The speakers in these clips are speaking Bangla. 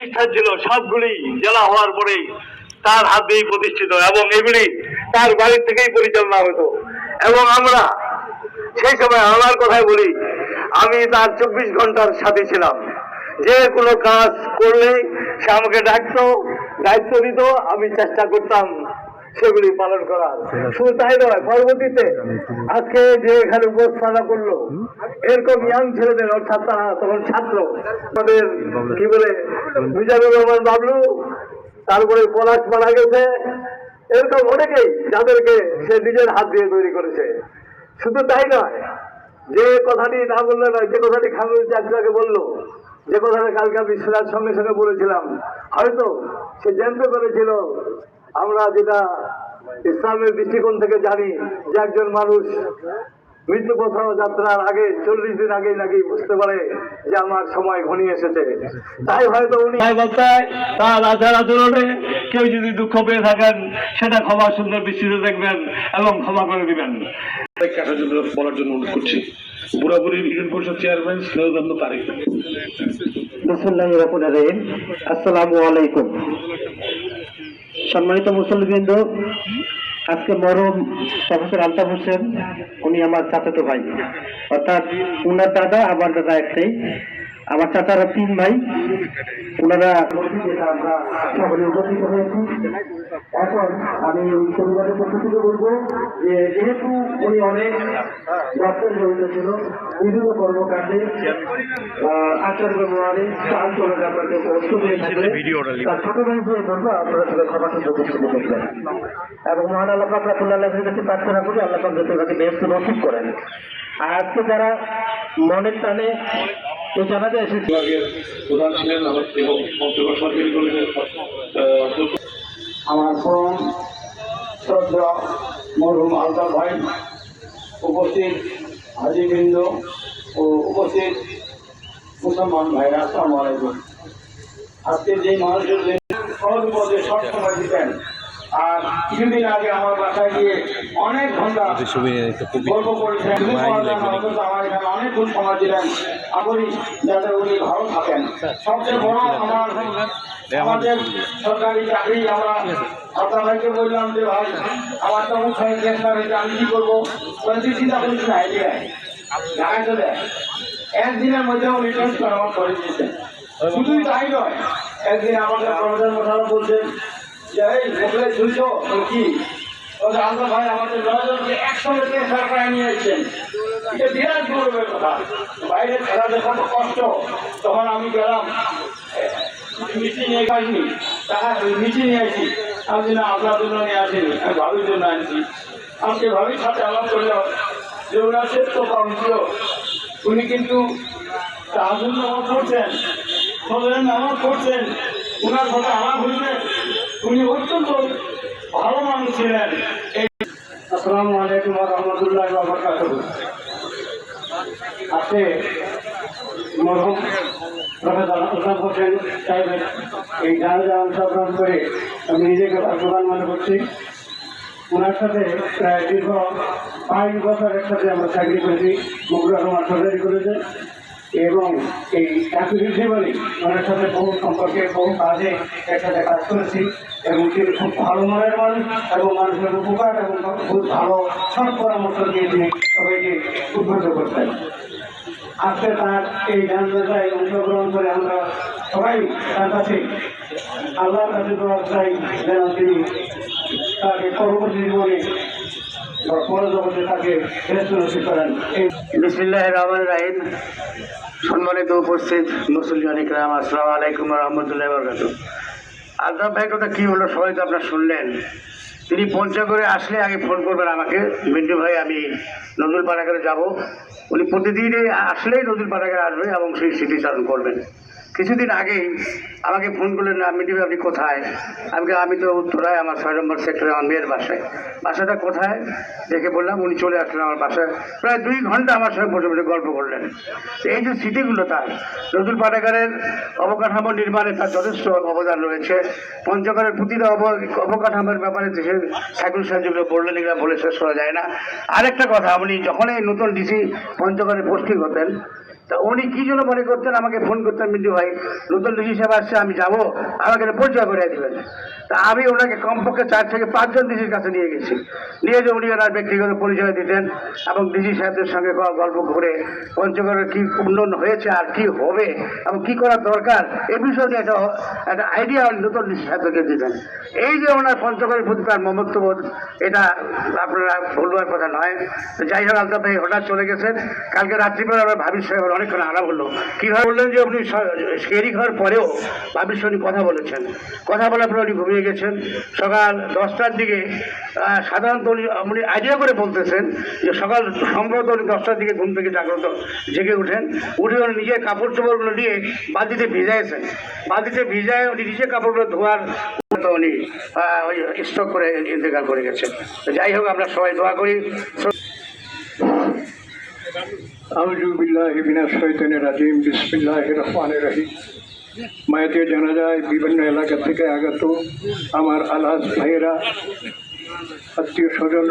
প্রতিষ্ঠান ছিল সবগুলি জেলা হওয়ার পরেই তার হাত দিয়েই প্রতিষ্ঠিত এবং এগুলি তার বাড়ির থেকেই পরিচালনা হতো। এবং আমরা সেই সময় আমার কথাই বলি, আমি তার চব্বিশ ঘণ্টার সাথে ছিলাম। যে কোনো কাজ করলে সে আমাকে ডাকতো, দায়িত্ব দিত, আমি চেষ্টা করতাম সেগুলি পালন করা শুধু তাই নয় পরবর্তীতে আজকে যে এখানে উপস্থাপনা করল এরকম ইয়াং ছেলেদের অর্থাৎ তারা তখন ছাত্র তাদের কি বলে মিজানুর রহমান বাবলু তারপরে পলাশ মারা গেছে এরকম অনেকেই যাদেরকে সে নিজের হাত দিয়ে তৈরি করেছে। শুধু তাই নয় যে কথাটি না বললে নয় যে কথাটি খানুর চাকরাকে বলল যে কথাটা কালকে আমি সঙ্গে সঙ্গে বলেছিলাম। হয়তো সে জানতে পেরেছিল আমরা যেটা ইসলামের দৃষ্টিকোণ থেকে জানি যে একজন মানুষ মৃত্যু পথ যাত্রার আগে চল্লিশ দিন আগেই নাকি বুঝতে পারে যে আমার সময় ঘনিয়ে এসেছে। তাই হয়তো উনি তার আচার আচরণে কেউ যদি দুঃখ পেয়ে থাকেন সেটা ক্ষমা সুন্দর দৃষ্টিতে দেখবেন এবং ক্ষমা করে দিবেন। কাটার জন্য বলার জন্য অনুরোধ করছি। বুড়াবুড়ি ইউনিয়ন পরিষদ চেয়ারম্যান স্নেহদন্দ তারিখ। বিসমুল্লাহ রহমান আসসালামু আলাইকুম। সম্মানিত মুসলবৃন্দ আজকে মরম প্রফেসর আলতাফ হোসেন, উনি আমার চাচাতো ভাই। অর্থাৎ উনার দাদা, আমার দাদা একটাই। আমার চাচারা তিন ভাই ওনারা আমরা সকলে উপস্থিত হয়েছি। এখন আমি পরিবারের পক্ষ থেকে বলব যে যেহেতু উনি অনেক দপ্তর জড়িত ছিল বিভিন্ন কর্মকাণ্ডে আচার ব্যবহারে চলে আপনাকে অস্ত হয়ে তার ছোট ভাই হয়ে বলব আপনারা সবাই ক্ষমা দৃষ্টিতে এবং মহান আল্লাহ আপনার কাছে প্রার্থনা করি আল্লাহ যাতে তাকে ব্যস্ত নসিব করেন। আর আজকে যারা মনের টানে এই জানাতে এসেছে। বিভাগের প্রধান ছিলেন আমার এবং পঞ্চগড় সরকারি কলেজের আমার পরম শ্রদ্ধা মরহুম আলতাফ ভাই উপস্থিত হাজিবৃন্দ ও উপস্থিত মুসলমান ভাইরা আসসালামু আলাইকুম। আজকে যে মানুষের যে সহজ পদে সবসময় দিতেন আর কিছুদিন আগে আমার বাসায় গিয়ে অনেক ঘণ্টা গল্প করেছেন। আমার এখানে অনেকক্ষণ সময় দিলেন। আপনি যাতে উনি ভালো থাকেন। সবচেয়ে বড় আমার আমাদের সরকারি চাকরি আমরা আপনার ভাইকে বললাম যে ভাই আমার তো চেষ্টা আমি কি করব? চিন্তা করিস না এদিকে ঢাকায় চলে একদিনের মধ্যে উনি ট্রান্সফার আমার করে দিয়েছেন শুধুই তাই নয় একদিন আমাদের প্রফেসর মোশারফ বলছেন যে এই মোগলে শুনছো কি বলছে আলতা ভাই আমাদের নয়জনকে একসঙ্গে ট্রান্সফার করে নিয়ে এসেছেন। এটা বিরাট গৌরবের কথা। বাইরে খেলা দেখো তো কষ্ট। তখন আমি গেলাম মিষ্টি নিয়ে আসিনি টাকা মিষ্টি নিয়ে আসি। আমি না, আপনার জন্য নিয়ে আসিনি। আমি ভাবির জন্য আনছি। আমাকে ভাবির সাথে আলাপ করলাম যে ওনার শ্রেষ্ঠ কম ছিল। উনি কিন্তু জন্য নামাজ পড়ছেন ফজরের নামাজ পড়ছেন ওনার সাথে আলাপ হইবে উনি অত্যন্ত ভালো মানুষ ছিলেন। আসসালামু আলাইকুম রহমতুল্লাহ বাবরকাতুহ আজকে মরহুম প্রফেসর এই অংশগ্রহণ করে আমি নিজেকে ভাগ্যবান মনে করছি। ওনার সাথে প্রায় দীর্ঘ বাইশ বছর একসাথে আমরা চাকরি করেছি মুগুরা রহমান সরকারি করেছে এবং এই চাকরি জীবনে ওনার সাথে বহু সম্পর্কে, বহু কাজে একসাথে কাজ করেছি এবং তিনি খুব ভালো মনের মানুষ এবং মানুষের উপকার এবং খুব ভালো সব পরামর্শ দিয়ে তিনি সবাইকে উদ্বুদ্ধ করতেন। আজকে তার এই গান জানাজায় অংশগ্রহণ করে আমরা সবাই তার কাছে আল্লাহর কাছে দোয়া চাই যেন তিনি তাকে পরবর্তী জীবনে সম্মানিত উপস্থিত মুসলিম ইকরাম আসসালামু আলাইকুম রহমতুল্লাহ বরকাত আলতাফ ভাই, কথা কী হলো? সবাই তো আপনার শুনলেন। তিনি পঞ্চগড়ে আসলে আগে ফোন করবেন আমাকে। মিন্টু ভাই, আমি নজরুল পাড়াগারে যাব। উনি প্রতিদিনই আসলেই নজরুল পাড়াগারে আসবে এবং সেই স্মৃতিচারণ করবেন। কিছুদিন আগেই আমাকে ফোন করলেন ভাই আপনি কোথায়? আমি আমি তো উত্তরায়, আমার ছয় নম্বর সেক্টরে, আমার মেয়ের বাসায়। বাসাটা কোথায়? দেখে বললাম, উনি চলে আসলেন আমার বাসায়। প্রায় দুই ঘণ্টা আমার সঙ্গে বসে বসে গল্প করলেন। এই যে স্মৃতিগুলো তার, নজরুল পাঠাগারের অবকাঠামো নির্মাণে তার যথেষ্ট অবদান রয়েছে। পঞ্চগড়ের প্রতিটা অব, অবকাঠামোর ব্যাপারে দেশের সাইকুল সাহেব যেগুলো বললেন, এগুলো বলে শেষ করা যায় না। আরেকটা কথা, উনি যখন এই নতুন ডিসি পঞ্চগড়ে পোস্টিং হতেন তা উনি কি জন্য মনে করতেন? আমাকে ফোন করতেন মিন্টু ভাই, নতুন ডিসি সাহেব আসছে, আমি যাব। আমাকে পরিচয় করে দিবেন। তা আমি ওনাকে কমপক্ষে চার থেকে পাঁচজন ডিসির কাছে নিয়ে গেছি। নিয়ে যে উনি ওনার ব্যক্তিগত পরিচয় দিতেন এবং ডিসি সাহেবদের সঙ্গে গল্প করে পঞ্চগড়ের কি উন্নয়ন হয়েছে আর কি হবে এবং কি করা দরকার, এ বিষয়ে নিয়ে একটা একটা আইডিয়া নতুন ডিসি সাহেবকে দিতেন। এই যে ওনার পঞ্চগড়ের প্রতি তার মমত্ববোধ, এটা আপনারা ভুলবার কথা নয়। যাই হোক, আলতাফ ভাই হঠাৎ চলে গেছেন। কালকে রাত্রিবেলা আমরা ভাবির সাহেবের অনেকক্ষণ আলাপ হলো। কীভাবে বললেন যে উনি শেয়ারিং হওয়ার পরেও ভাবির সঙ্গে কথা বলেছেন। কথা বলার পরে উনি ঘুমিয়ে গেছেন। সকাল দশটার দিকে সাধারণত উনি আইডিয়া করে বলতেছেন যে সকাল সম্ভবত উনি দশটার দিকে ঘুম থেকে জাগ্রত জেগে উঠেন উঠে উনি নিজে কাপড় চোপড়গুলো নিয়ে বালতিতে ভিজাইছেন। বালতিতে ভিজায় উনি নিজে কাপড়গুলো ধোয়ার উনি ওই স্টক করে ইন্তেকাল করে গেছেন। যাই হোক, আমরা সবাই দোয়া করি। আউযু বিল্লাহি মিনাশ শাইতানির রাজিম। বিসমিল্লাহির রহমানির রহিম। মায়াতে জানা যায় বিভিন্ন এলাকা থেকে আগত আমার আলহাজ ভাইয়েরা আত্মীয় স্বজন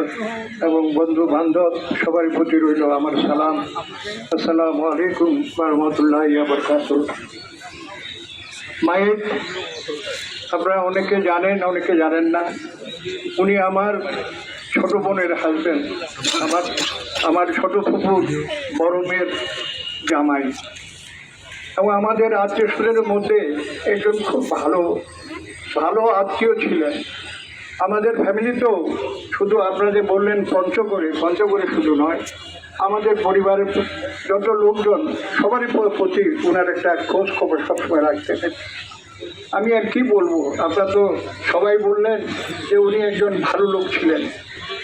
এবং বন্ধু বান্ধব সবার প্রতি রইল আমার সালাম আসসালামু আলাইকুম রহমতুল্লাহ বরকাত মায়ের আপনারা অনেকে জানেন অনেকে জানেন না উনি আমার ছোট বোনের হাজবেন্ড আমার আমার ছোট ফুপুর বড় মেয়ের জামাই এবং আমাদের আত্মীয় স্বজনের মধ্যে একজন খুব ভালো ভালো আত্মীয় ছিলেন। আমাদের ফ্যামিলিতেও শুধু আপনারা যে বললেন পঞ্চগড়ে পঞ্চগড়ে শুধু নয়, আমাদের পরিবারের যত লোকজন, সবারই প্রতি ওনার একটা খোঁজ খবর সবসময় রাখতেন। আমি আর কি বলব, আপনারা তো সবাই বললেন যে উনি একজন ভালো লোক ছিলেন।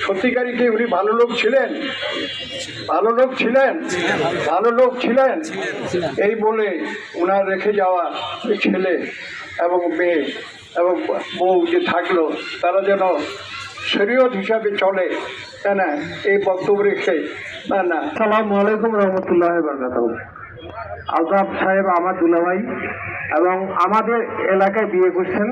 সত্যিকারই কি উনি ভালো লোক ছিলেন? ভালো লোক ছিলেন? ভালো লোক ছিলেন? এই বলে ওনার রেখে যাওয়া ছেলে এবং মেয়ে এবং বউ যে থাকল, তারা যেন শরীয়ত হিসাবে চলে। তাই না, এই বক্তব্য রেখে, না না। সালাম আলাইকুম রহমতুল্লাহ বরকাত আলতাফ সাহেব, আমার দুলাভাই এবং আমাদের এলাকায় বিয়ে করছেন।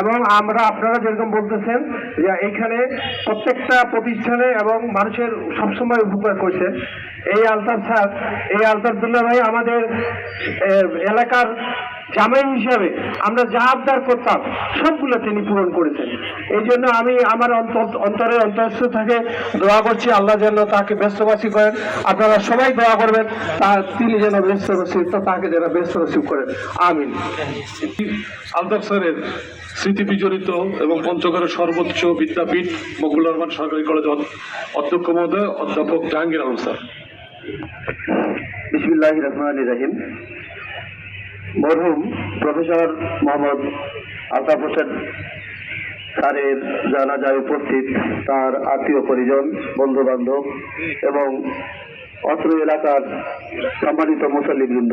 এবং আমরা আপনারা যেরকম বলতেছেন, যে এইখানে প্রত্যেকটা প্রতিষ্ঠানে এবং মানুষের সবসময় উপকার করছেন এই আলতাফ স্যার, এই আলতাফ দুল্লাহ ভাই আমাদের এলাকার জামাই হিসাবে আমরা যা আবদার করতাম সবগুলো তিনি পূরণ করেছেন। এই জন্য আমি আমার অন্ত- অন্তরের অন্তরস্থ থেকে দোয়া করছি আল্লাহ যেন তাকে ব্যস্তবাসী করেন। আপনারা সবাই দোয়া করবেন তা তিনি যেন ব্যস্তবাসী তো তাকে যেন ব্যস্তবাসী করেন। আমিন। আলতাফ স্যারের স্মৃতি বিজড়িত এবং পঞ্চগড়ের সর্বোচ্চ বিদ্যাপীঠ মকবুল রহমান সরকারি কলেজ অধ্যক্ষ মহোদয় অধ্যাপক জাহাঙ্গীর আলম স্যার। বিসমিল্লাহ রহমান রাহিম। মরহুম প্রফেসর মোহাম্মদ আলতাফ হোসেন স্যারের জানাজায় উপস্থিত তার আত্মীয় পরিজন বন্ধু বান্ধব এবং অত্র এলাকার সম্মানিত মুসল্লিবৃন্দ।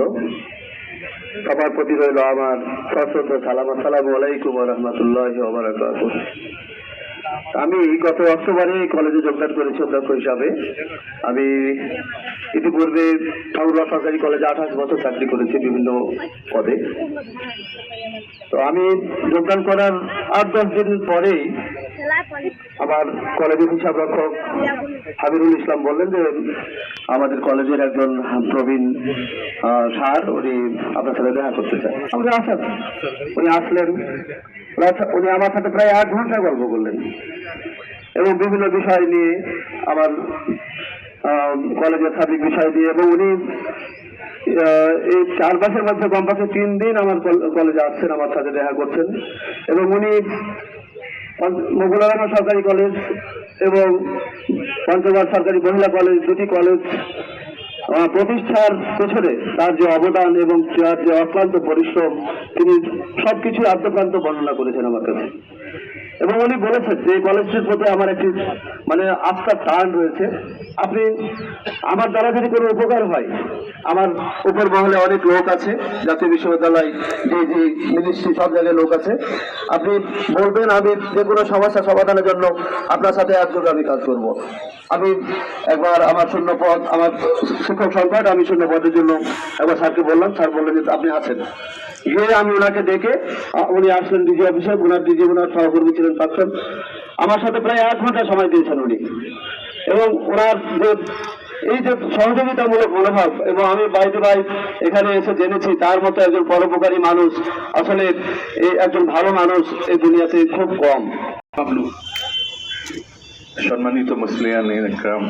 সবার প্রতি রইল আমার সশ্রদ্ধ সালাম। আসসালামু আলাইকুম রহমতুল্লাহ আমি গত অক্টোবরে কলেজে যোগদান করেছি অধ্যক্ষ হিসাবে। আমি ইতিপূর্বে ঠাকুরবা সরকারি কলেজে আঠাশ বছর চাকরি করেছি বিভিন্ন পদে। তো আমি যোগদান করার আট দশ দিন পরেই আমার কলেজের হিসাব রক্ষক হাবিরুল ইসলাম বললেন যে, আমাদের কলেজের একজন প্রবীণ স্যার, উনি আপনার সাথে দেখা করতে চান আমাদের আসেন উনি আসলেন। উনি- আমার সাথে প্রায় এক ঘণ্টা গল্প করলেন। এবং বিভিন্ন বিষয় নিয়ে আমার কলেজের সার্বিক বিষয় দিয়ে এবং উনি এই চার মাসের মধ্যে কমপক্ষে তিন দিন আমার কল- কলেজে আসছেন, আমার সাথে দেখা করছেন। এবং উনি মোগলারামা সরকারি কলেজ এবং পঞ্চগড় সরকারি মহিলা কলেজ, দুটি কলেজ প্রতিষ্ঠার পেছনে তার যে অবদান এবং তার যে অক্লান্ত পরিশ্রম, তিনি সবকিছু আদ্যপ্রান্ত বর্ণনা করেছেন আমার কাছে। এবং উনি বলেছেন যে কলেজটির প্রতি আমার একটি মানে আস্থার টান রয়েছে। আপনি, আমার দ্বারা যদি কোনো উপকার হয়, আমার উপর মহলে অনেক লোক আছে, জাতীয় বিশ্ববিদ্যালয় ডিজি মিনিস্ট্রি সব জায়গায় লোক আছে। আপনি বলবেন, আমি যে কোনো সমস্যা সমাধানের জন্য আপনার সাথে একযোগে আমি কাজ করব। আমি একবার আমার শূন্য পদ, আমার শিক্ষক সংকট, আমি শূন্য পদের জন্য একবার স্যারকে বললাম, স্যার বললেন যে আপনি আছেন। গিয়ে আমি ওনাকে ডেকে উনি আসলেন ডিজি অফিসে ওনার ডিজি ওনার সহকর্মী ছিলেন পাচ্ছেন আমার সাথে প্রায় এক ঘণ্টা সময় দিয়েছেন উনি। এবং ওনার যে, এই যে সহযোগিতামূলক মনোভাব, এবং আমি বাইরে ভাই এখানে এসে জেনেছি, তার মতো একজন পরোপকারী মানুষ, আসলে এই একজন ভালো মানুষ এই দুনিয়াতে খুব কম। সম্মানিত মুসলিয়ান ইকরাম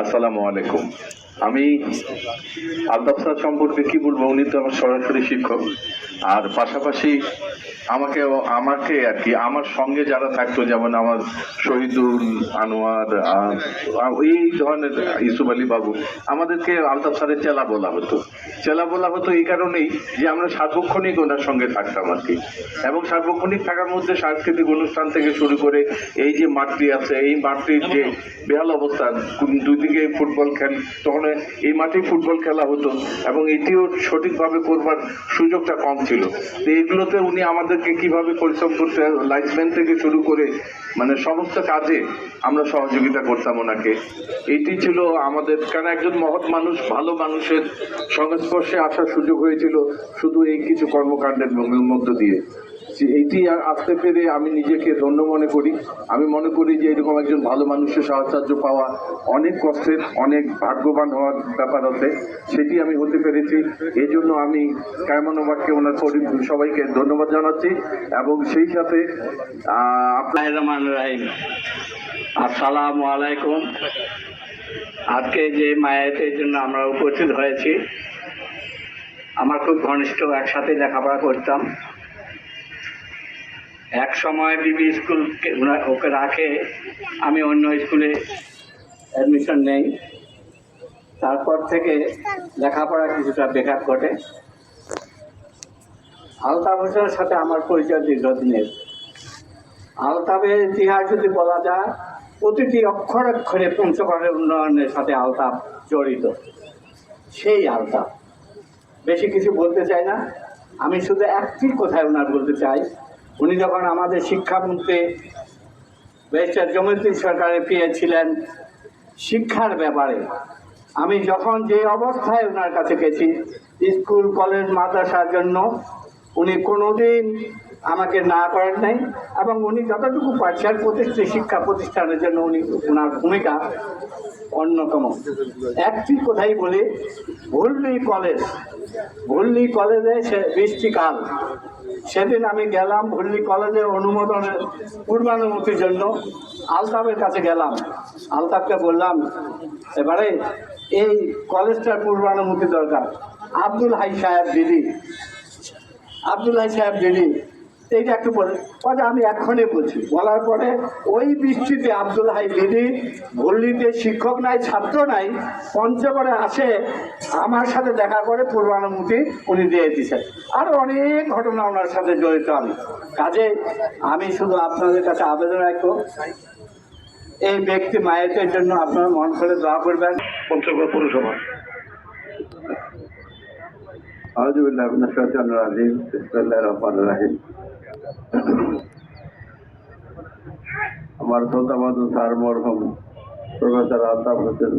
আসসালামু আলাইকুম। আমি আলতাফ স্যার সম্পর্কে কি বলব? উনি তো আমার সরাসরি শিক্ষক। আর পাশাপাশি আমাকে আমাকে আর কি, আমার সঙ্গে যারা থাকতো, যেমন আমার শহীদুল আনোয়ার এই ধরনের ইসুফ আলী বাবু, আমাদেরকে আলতাফ স্যারের চেলা বলা হতো। চেলা বলা হতো এই কারণেই যে আমরা সার্বক্ষণিক ওনার সঙ্গে থাকতাম আর কি। এবং সার্বক্ষণিক থাকার মধ্যে সাংস্কৃতিক অনুষ্ঠান থেকে শুরু করে এই যে মাঠটি আছে, এই মাঠটির যে বেহাল অবস্থা, কোন- দুই দিকে ফুটবল খেল, তখন এই মাঠেই ফুটবল খেলা হতো এবং এটিও সঠিকভাবে করবার সুযোগটা কম ছিল। তো এগুলোতে উনি আমাদেরকে কীভাবে পরিশ্রম করতে লাইফম্যান থেকে শুরু করে মানে সমস্ত কাজে আমরা সহযোগিতা করতাম ওনাকে। এটি ছিল আমাদের, কারণ একজন মহৎ মানুষ, ভালো মানুষের সংস্পর্শে আসার সুযোগ হয়েছিল শুধু এই কিছু কর্মকাণ্ডের মধ্য দিয়ে। যে এইটি আসতে পেরে আমি নিজেকে ধন্য মনে করি। আমি মনে করি যে এরকম একজন ভালো মানুষের সাহায্য পাওয়া অনেক কষ্টের, অনেক ভাগ্যবান হওয়ার ব্যাপার হতে সেটি আমি হতে পেরেছি। এই জন্য আমি কায়মানবাদকে ওনার সবাইকে ধন্যবাদ জানাচ্ছি এবং সেই সাথে আপনার রাহিম, আসসালামু আলাইকুম। আজকে যে মায়াতের জন্য আমরা উপস্থিত হয়েছি, আমার খুব ঘনিষ্ঠ একসাথে লেখাপড়া করতাম। এক সময় বিবি স্কুল ওকে রাখে, আমি অন্য স্কুলে অ্যাডমিশন নেই। তারপর থেকে লেখাপড়া কিছুটা বেকার ঘটে। আলতাফ হোসেনের সাথে আমার পরিচয় দীর্ঘদিনের। আলতাফের ইতিহাস যদি বলা যায়, প্রতিটি অক্ষর অক্ষরে পঞ্চগড়ের উন্নয়নের সাথে আলতাফ জড়িত। সেই আলতাফ। বেশি কিছু বলতে চাই না। আমি শুধু একটি কথায় ওনার বলতে চাই। উনি যখন আমাদের শিক্ষামন্ত্রী, ব্যারিস্টার জমিউদ্দিন সরকারের পেয়েছিলেন শিক্ষার ব্যাপারে, আমি যখন যে অবস্থায় ওনার কাছে গেছি, স্কুল, কলেজ, মাদ্রাসার জন্য, উনি কোনোদিন আমাকে না করেন নাই এবং উনি যতটুকু পারছেন প্রতিষ্ঠিত শিক্ষা প্রতিষ্ঠানের জন্য উনি ওনার ভূমিকা অন্যতম। একটি কথাই বলি ভুল্লি কলেজ ভুল্লি কলেজে সে বৃষ্টিকাল সেদিন আমি গেলাম ভল্লি কলেজের অনুমোদনের পূর্বানুমতির জন্য আলতাফের কাছে গেলাম। আলতাফকে বললাম, এবারে এই কলেজটার পূর্বানুমতি দরকার। আব্দুল হাই সাহেব দিদি আব্দুল হাই সাহেব দিদি এইটা একটু বলে কথা আমি এক্ষণে বলছি বলার পরে ওই বৃষ্টিতে আব্দুল হাই দিদি ভল্লিতে শিক্ষক নাই ছাত্র নাই পঞ্চগড়ে আসে আমার সাথে দেখা করে পূর্বানুমতি উনি দিয়ে দিয়েছেন। আরও অনেক ঘটনা ওনার সাথে জড়িত আমি। কাজে আমি শুধু আপনাদের কাছে আবেদন রাখব এই ব্যক্তি মায়ের জন্য আপনারা মন করে দোয়া করবেন। পঞ্চগড় পৌরসভা। আলহামদুলিল্লাহ আপনার সচেতন রাজিম বিসমিল্লাহ রহমান রাহিম। আমার শ্রদ্ধাবাদ স্যার মরহম প্রফেসর আলতাফ হোসেন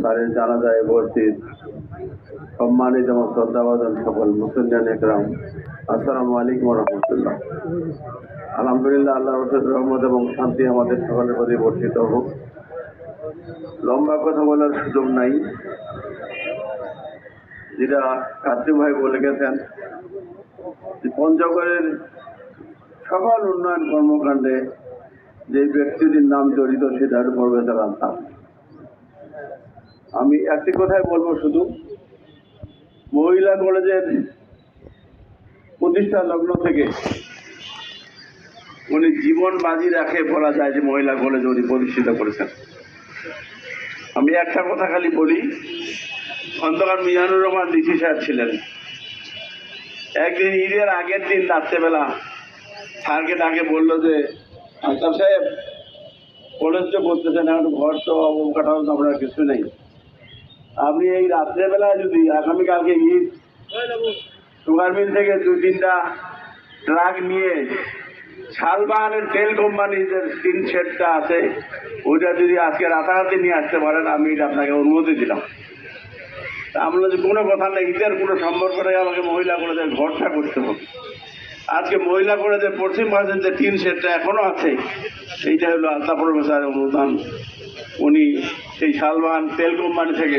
স্যারের জানাজায় উপস্থিত। সম্মানিত এবং শ্রদ্ধাবাদন সকল মুসলিম একরাম, আসসালামু আলাইকুম রহমতুল্লাহ। আলহামদুলিল্লাহ আল্লাহ রসুল রহমত এবং শান্তি আমাদের সকলের প্রতি বর্ষিত হোক। লম্বা কথা বলার সুযোগ নাই। যেটা কার্তিক ভাই বলে গেছেন পঞ্চগড়ের সকল উন্নয়ন কর্মকাণ্ডে যে ব্যক্তিটির নাম জড়িত সেটার প্রফেসর আলতাফ আমি একটি কথাই বলব শুধু। মহিলা কলেজের প্রতিষ্ঠা লগ্ন থেকে উনি জীবন বাজি রাখে বলা যায় যে মহিলা কলেজ উনি প্রতিষ্ঠিত করেছেন। আমি একটা কথা খালি বলি। খন্দকার মিজানুর রহমান ডিসি সাহেব ছিলেন। একদিন ঈদের আগের দিন রাত্রেবেলা স্যারকে ডাকে বলল যে, আলতাফ সাহেব, কলেজ তো করতেছেন, এখন ঘর তো অবকাঠামো তো আপনার কিছু নেই। আপনি এই রাত্রেবেলা যদি আগামীকালকে ঈদ, সুগার মিল থেকে দু তিনটা ট্রাক নিয়ে শালবাহানের তেল কোম্পানির যে তিন সেটটা আছে ওইটা যদি আজকে রাতারাতি নিয়ে আসতে পারেন, আমি আপনাকে অনুমতি দিলাম। আমরা যে কোনো কথা নেই ঈদের কোনো সম্পর্ক নেই আমাকে মহিলা কলেজের ঘরটা করতে হবে। আজকে মহিলা কলেজের পশ্চিম ভারতের যে তিন সেটটা এখনও আছে এইটা হলো আলতা প্রফেসর অনুদান উনি সেই শালবান তেল কোম্পানি থেকে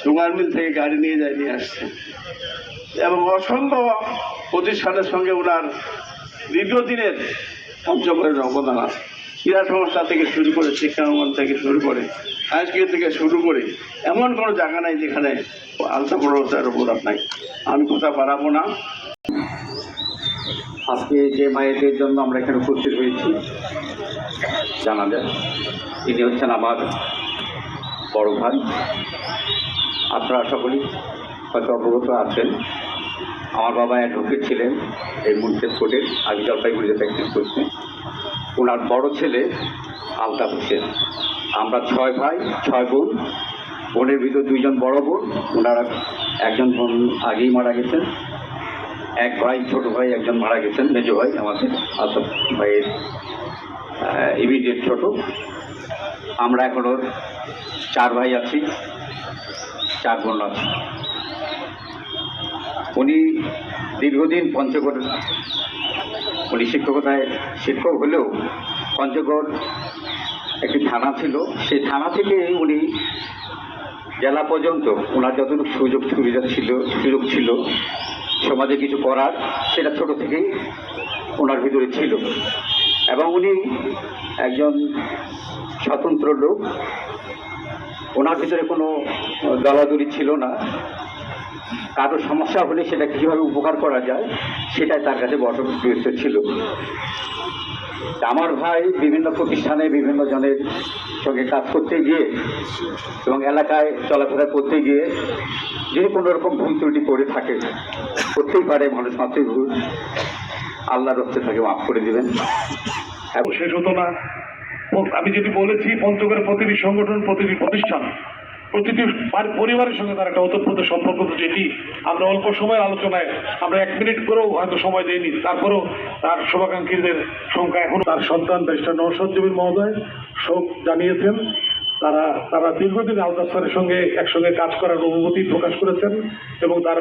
সুগার মিল থেকে গাড়ি নিয়ে যায়, নিয়ে আসছে। এবং অসংখ্য প্রতিষ্ঠানের সঙ্গে ওনার দীর্ঘদিনের পঞ্চগড়ের অবদান আছে। ক্রীড়া সংস্থা থেকে শুরু করে শিক্ষাঙ্গন থেকে শুরু করে সাংস্কৃতিক থেকে শুরু করে এমন কোনো জায়গা নাই যেখানে আলতা বড়তার অবদান নাই। আমি কোথাও বাড়াবো না। আজকে যে মায়েদের জন্য আমরা এখানে উপস্থিত হয়েছি, জানা যায় ইনি হচ্ছেন আমার বড় ভাই। আপনারা সকলেই হয়তো অবগত আছেন, আমার বাবা অ্যাডভোকেট ছিলেন এই মুন্সেফ কোর্টের আগে জলপাইগুড়িতে প্র্যাকটিস করছেন ওনার বড় ছেলে আলতাফ হোসেন। আমরা ছয় ভাই, ছয় বোন। বোনের ভিতর দুইজন বড় বোন। ওনারা একজন বোন আগেই মারা গেছেন। এক ভাই, ছোট ভাই একজন মারা গেছেন, মেজো ভাই আমাদের আলতাফ ভাইয়ের ইমিডিয়েট ছোট। আমরা এখনও চার ভাই আছি, চার বোন আছি। উনি দীর্ঘদিন পঞ্চগড় উনি শিক্ষকতায় শিক্ষক হলেও পঞ্চগড় একটি থানা ছিল। সেই থানা থেকে উনি জেলা পর্যন্ত ওনার যতটুকু সুযোগ সুবিধা ছিল, সুযোগ ছিল, সমাজে কিছু করার, সেটা ছোট থেকেই ওনার ভিতরে ছিল। এবং উনি একজন স্বতন্ত্র লোক। ওনার ভিতরে কোনো দলাদলি ছিল না। কারও সমস্যা হলে সেটা কীভাবে উপকার করা যায়, সেটাই তার কাছে বড় গুরুত্ব ছিল। আমার ভাই বিভিন্ন প্রতিষ্ঠানে বিভিন্ন জনের সঙ্গে কাজ করতে গিয়ে এবং এলাকায় চলাফেরা করতে গিয়ে যদি কোনো রকম ভুল ত্রুটি করে থাকে, করতেই পারে, মানুষ মাত্রই ভুল। আল্লাহর রস্তে তাকে মাফ করে দেবেন। শেষ হতো না, আমি যদি বলেছি পঞ্চগড়ের প্রতিটি সংগঠন, প্রতিটি প্রতিষ্ঠান প্রতিটি পরিবারের সঙ্গে তার একটা ওতপ্রোত সম্পর্ক যেটি আমরা অল্প সময়ের আলোচনায় আমরা এক মিনিট করেও হয়তো সময় দেইনি। তারপরেও তার শুভাকাঙ্ক্ষীদের সংখ্যা এখন তার সন্তান ব্যারিস্টার নৌসদ মহোদয় শোক জানিয়েছেন। তারা তারা দীর্ঘদিন আলতাফ সঙ্গে একসঙ্গে কাজ করার অনুভূতি প্রকাশ করেছেন এবং তারা